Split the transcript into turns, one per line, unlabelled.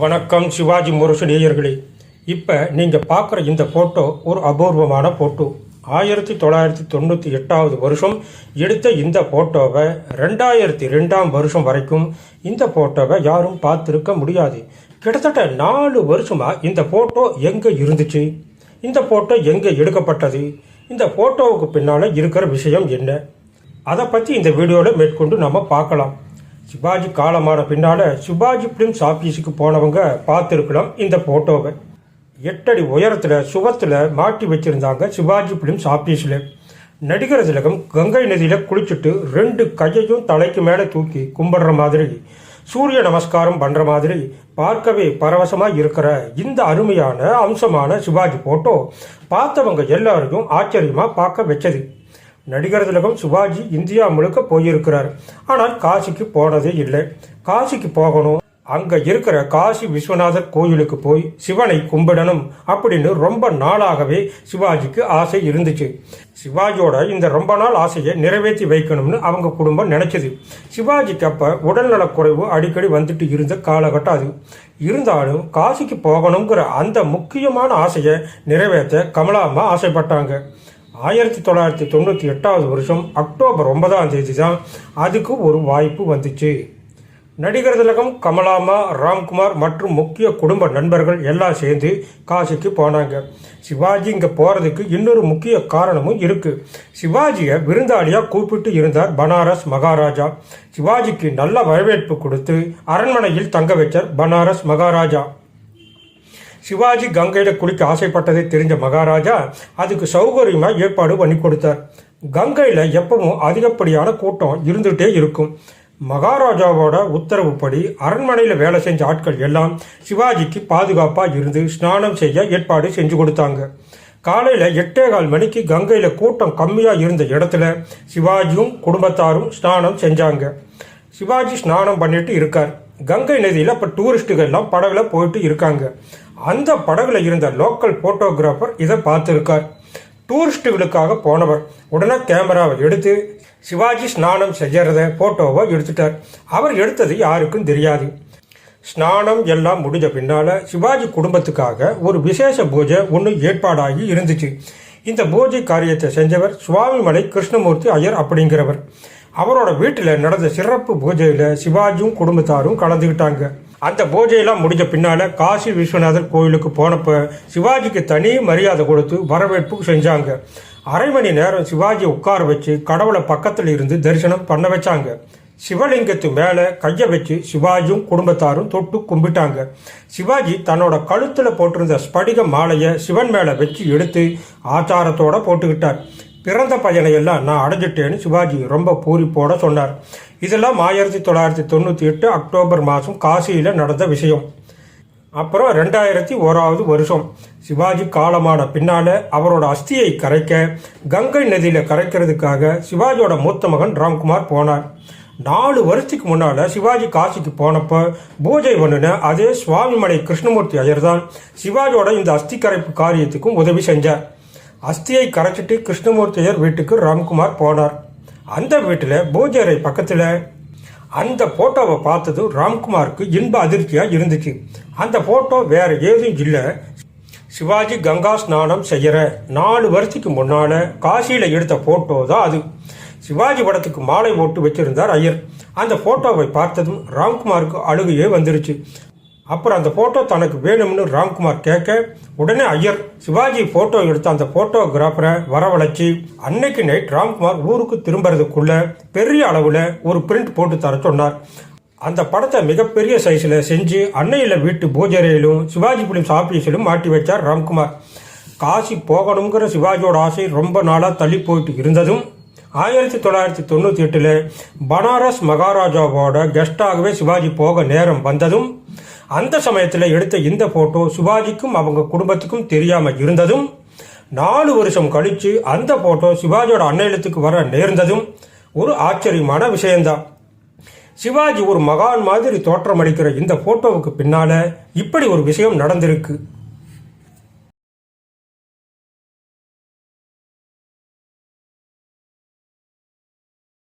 வணக்கம் சிவாஜி முரசு நேயர்களே. இப்போ நீங்கள் பார்க்குற இந்த ஃபோட்டோ ஒரு அபூர்வமான ஃபோட்டோ ஆயிரத்தி தொள்ளாயிரத்தி தொண்ணூற்றி எட்டாவது வருஷம் எடுத்த இந்த ஃபோட்டோவை ரெண்டாயிரத்தி ரெண்டாம் வருஷம் வரைக்கும் இந்த ஃபோட்டோவை யாரும் பார்த்துருக்க முடியாது. கிட்டத்தட்ட நாலு வருஷமாக இந்த ஃபோட்டோ எங்கே இருந்துச்சு? இந்த ஃபோட்டோ எங்கே எடுக்கப்பட்டது? இந்த ஃபோட்டோவுக்கு பின்னால் இருக்கிற விஷயம் என்ன? அதை பற்றி இந்த வீடியோவில் மேற்கொண்டு நம்ம பார்க்கலாம். சிவாஜி காலமான பின்னால் சிவாஜி பிலிம்ஸ் ஆஃபீஸுக்கு போனவங்க பார்த்துருக்கலாம் இந்த ஃபோட்டோவை எட்டடி உயரத்தில் சுவத்தில் மாட்டி வச்சிருந்தாங்க சிவாஜி பிலிம்ஸ் ஆஃபீஸில் நடிகர் திலகம் கங்கை நதியில் குளிச்சுட்டு ரெண்டு கையையும் தலைக்கு மேலே தூக்கி கும்பிடுற மாதிரி சூரிய நமஸ்காரம் பண்ணுற மாதிரி பார்க்கவே பரவசமாக இருக்கிற இந்த அருமையான அம்சமான சிவாஜி ஃபோட்டோ பார்த்தவங்க எல்லாரையும் ஆச்சரியமாக பார்க்க வச்சது. நடிகர் திலகம் சிவாஜி இந்தியா முழுக்க போயிருக்கிறார். ஆனால் காசிக்கு போனதே இல்லை. காசிக்கு போகணும். அங்க இருக்கிற காசி விஸ்வநாதர் கோயிலுக்கு போய் சிவனை கும்பிடணும் அப்படின்னு ரொம்ப நாளாகவே சிவாஜிக்கு ஆசை இருந்துச்சு. சிவாஜியோட இந்த ரொம்ப நாள் ஆசையை நிறைவேற்றி வைக்கணும்னு அவங்க குடும்பம் நினைச்சது. சிவாஜிக்கு அப்ப உடல்நலக்குறைவு அடிக்கடி வந்துட்டு இருந்த காலகட்டம் அது. இருந்தாலும் காசிக்கு போகணுங்கிற அந்த முக்கியமான ஆசையை நிறைவேற்ற கமலாம்மா ஆசைப்பட்டாங்க. ஆயிரத்தி தொள்ளாயிரத்தி தொண்ணூற்றி எட்டாவது வருஷம் அக்டோபர் ஒன்பதாம் தேதி தான் அதுக்கு ஒரு வாய்ப்பு வந்துச்சு. நடிகர் திலகம் கமலாமா ராம்குமார் மற்றும் முக்கிய குடும்ப நண்பர்கள் எல்லாம் சேர்ந்து காசிக்கு போனாங்க. சிவாஜி இங்கே போகிறதுக்கு இன்னொரு முக்கிய காரணமும் இருக்குது சிவாஜியை விருந்தாளியாக கூப்பிட்டு இருந்தார் பனாரஸ் மகாராஜா. சிவாஜிக்கு நல்ல வரவேற்பு கொடுத்து அரண்மனையில் தங்க வச்சார் பனாரஸ் மகாராஜா. சிவாஜி கங்கையில குளிக்க ஆசைப்பட்டதை தெரிஞ்ச மகாராஜா அதுக்கு சௌகரியமாக ஏற்பாடு பண்ணி கொடுத்தார். கங்கையில் எப்பவும் அதிகப்படியான கூட்டம் இருந்துகிட்டே இருக்கும். மகாராஜாவோட உத்தரவுப்படி அரண்மனையில் வேலை செஞ்ச ஆட்கள் எல்லாம் சிவாஜிக்கு பாதுகாப்பாக இருந்து ஸ்நானம் செய்ய ஏற்பாடு செஞ்சு கொடுத்தாங்க. காலையில் எட்டே கால் மணிக்கு கங்கையில் கூட்டம் கம்மியாக இருந்த இடத்துல சிவாஜியும் குடும்பத்தாரும் ஸ்நானம் செஞ்சாங்க. சிவாஜி ஸ்நானம் பண்ணிட்டு இருக்கார். கங்கை நதியில் இப்போ டூரிஸ்ட்டுகள் எல்லாம் படகுல போயிட்டு இருக்காங்க. அந்த படகுல இருந்த லோக்கல் போட்டோகிராஃபர் இதை பார்த்துருக்கார். டூரிஸ்ட்டுகளுக்காக போனவர். உடனே கேமராவை எடுத்து சிவாஜி ஸ்நானம் செய்யறத போட்டோவை எடுத்துட்டார். அவர் எடுத்தது யாருக்கும் தெரியாது. ஸ்நானம் எல்லாம் முடிஞ்ச பின்னால சிவாஜி குடும்பத்துக்காக ஒரு விசேஷ பூஜை ஒன்று ஏற்பாடாகி இருந்துச்சு. இந்த பூஜை காரியத்தை செஞ்சவர் சுவாமிமலை கிருஷ்ணமூர்த்தி ஐயர் அப்படிங்கிறவர். அவரோட வீட்டில் நடந்த சிறப்பு பூஜையில் சிவாஜியும் குடும்பத்தாரும் கலந்துக்கிட்டாங்க அந்த பூஜையெல்லாம் முடிஞ்ச பின்னால் காசி விஸ்வநாதர் கோயிலுக்கு போனப்போ சிவாஜிக்கு தனி மரியாதை கொடுத்து வரவேற்பு செஞ்சாங்க. அரை மணி நேரம் சிவாஜி உட்கார வச்சு கடவுளை பக்கத்தில் இருந்து தரிசனம் பண்ண வச்சாங்க. சிவலிங்கத்து மேலே கையை வச்சு சிவாஜியும் குடும்பத்தாரும் தொட்டு கும்பிட்டாங்க. சிவாஜி தன்னோட கழுத்தில் போட்டிருந்த ஸ்படிக மாலையை சிவன் மேலே வச்சு எடுத்து ஆச்சாரத்தோட போட்டுக்கிட்டார். பிறந்த பயனையெல்லாம் நான் அடைஞ்சிட்டேன்னு சிவாஜி ரொம்ப பூரிப்போட சொன்னார். இதெல்லாம் ஆயிரத்தி தொள்ளாயிரத்தி தொண்ணூற்றி எட்டு அக்டோபர் மாதம் காசியில் நடந்த விஷயம். அப்புறம் ரெண்டாயிரத்தி ஓராவது வருஷம். சிவாஜி காலமான பின்னால் அவரோட அஸ்தியை கரைக்க கங்கை நதியில் கரைக்கிறதுக்காக சிவாஜியோட மூத்த மகன் ராம்குமார் போனார். நாலு வருஷத்துக்கு முன்னால் சிவாஜி காசிக்கு போனப்போ பூஜை பண்ணின அதே சுவாமிமலை கிருஷ்ணமூர்த்தி ஐயர் தான் சிவாஜியோட இந்த அஸ்தி கரைப்பு காரியத்துக்கும் உதவி செஞ்சார். அஸ்தியை கரைச்சிட்டு கிருஷ்ணமூர்த்தியர் வீட்டுக்கு ராம்குமார் போனார். அந்த வீட்டில் பூஜை அறை பக்கத்தில் அந்த போட்டோவை பார்த்ததும் ராம்குமாருக்கு இன்ப அதிர்ச்சியாக இருந்துச்சு. அந்த போட்டோ வேற ஏதும் இல்லை. சிவாஜி கங்கா ஸ்நானம் செய்கிற நாலு வருஷத்துக்கு முன்னால் காசியில் எடுத்த போட்டோ தான் அது. சிவாஜி படத்துக்கு மாலை போட்டு வச்சிருந்தார் ஐயர். அந்த போட்டோவை பார்த்ததும் ராம்குமாருக்கு அழுகையே வந்துருச்சு. அப்புறம் அந்த ஃபோட்டோ தனக்கு வேணும்னு ராம்குமார் கேட்க உடனே ஐயர் சிவாஜி ஃபோட்டோ எடுத்த அந்த ஃபோட்டோகிராஃபரை வரவழைச்சி அன்னைக்கு நைட் ராம்குமார் ஊருக்கு திரும்புறதுக்குள்ள பெரிய அளவில் ஒரு பிரிண்ட் போட்டு தர சொன்னார். அந்த படத்தை மிகப்பெரிய சைஸில் செஞ்சு அன்னையில் வீட்டு பூஜரையிலும் சிவாஜி பிலிம்ஸ் ஆஃபீஸிலும் மாட்டி வச்சார் ராம்குமார். காசி போகணுங்கிற சிவாஜியோட ஆசை ரொம்ப நாளாக தள்ளி போயிட்டு இருந்ததும் ஆயிரத்தி தொள்ளாயிரத்தி தொண்ணூற்றி எட்டில் பனாரஸ் மகாராஜாவோட கெஸ்டாகவே சிவாஜி போக நேரம் வந்ததும் அந்த சமயத்தில் எடுத்த இந்த போட்டோ சிவாஜிக்கும் அவங்க குடும்பத்துக்கும் தெரியாமல் இருந்ததும் நாலு வருஷம் கழித்து அந்த போட்டோ சிவாஜியோட அன்னையத்துக்கு வர நேர்ந்ததும் ஒரு ஆச்சரியமான விஷயம்தான். சிவாஜி ஒரு மகான் மாதிரி தோற்றமளிக்கிற இந்த போட்டோவுக்கு பின்னால் இப்படி ஒரு விஷயம் நடந்திருக்கு.